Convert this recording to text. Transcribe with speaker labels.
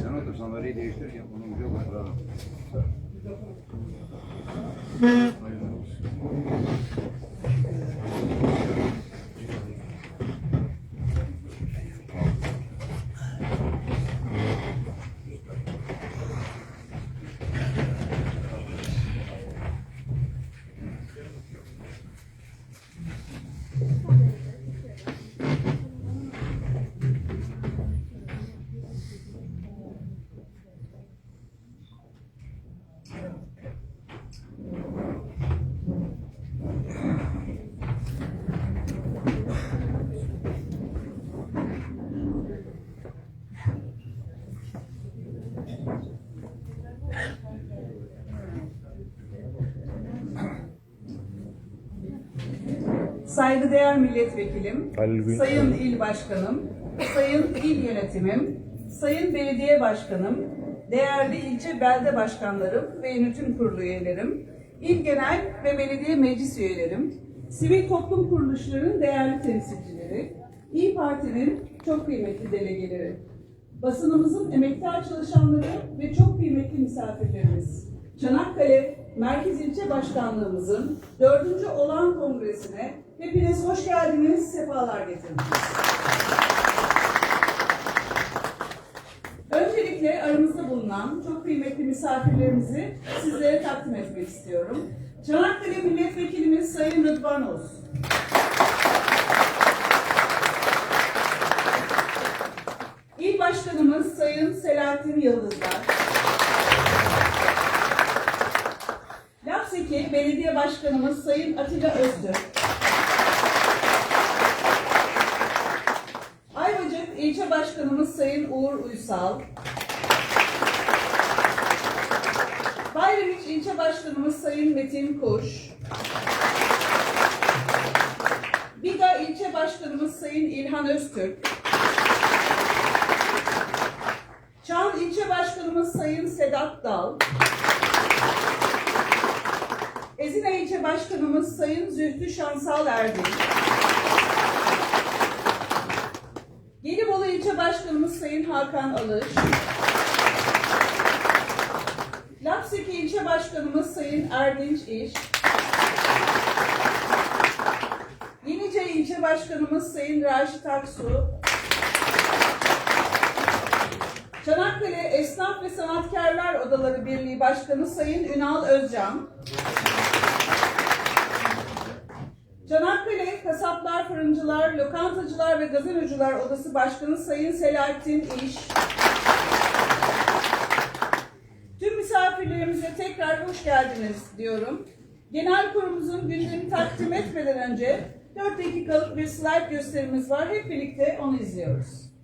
Speaker 1: Sen otur sandalyeyi değiştir ya. Bunu güzel
Speaker 2: Saygıdeğer milletvekilim,
Speaker 3: Halil
Speaker 2: sayın il başkanım, sayın il yönetimim, sayın belediye başkanım, değerli ilçe belde başkanlarım ve yönetim kurulu üyelerim, il genel ve belediye meclis üyelerim, sivil toplum kuruluşlarının değerli temsilcileri, İyi Parti'nin çok kıymetli delegeleri, basınımızın emektar çalışanları ve çok kıymetli misafirlerimiz. Çanakkale Merkez İlçe Başkanlığımızın 4. Olan Kongresi'ne hepiniz hoş geldiniz, sefalar getirdiniz. Öncelikle aramızda bulunan çok kıymetli misafirlerimizi sizlere takdim etmek istiyorum. Çanakkale Milletvekilimiz Sayın Rıdvan Oz. İl Başkanımız Sayın Selahattin Yıldızlar. Lapseki Belediye Başkanımız Sayın Atilla Öztürk. Ayvacık İlçe Başkanımız Sayın Uğur Uysal. Bayramiç İlçe Başkanımız Sayın Metin Kuş. Biga İlçe Başkanımız Sayın İlhan Öztürk. Çan İlçe Başkanımız Sayın Sedat Dal. Ezine İlçe Başkanımız Sayın Zühtü Şansal Erdin. Gelibolu İlçe Başkanımız Sayın Hakan Alış. Lapseki İlçe Başkanımız Sayın Erdinç İş. Yenice İlçe Başkanımız Sayın Raşit Aksu. Çanakkale Esnaf ve Sanatkarlar Odaları Birliği Başkanı Sayın Ünal Özcan. Çanakkale Kasaplar, Fırıncılar, Lokantacılar ve Gazinocular Odası Başkanı Sayın Selahattin İş. Tüm misafirlerimize tekrar hoş geldiniz diyorum. Genel kurumumuzun gündemi takdim etmeden önce 4 dakikalık bir slide gösterimiz var. Hep birlikte onu izliyoruz.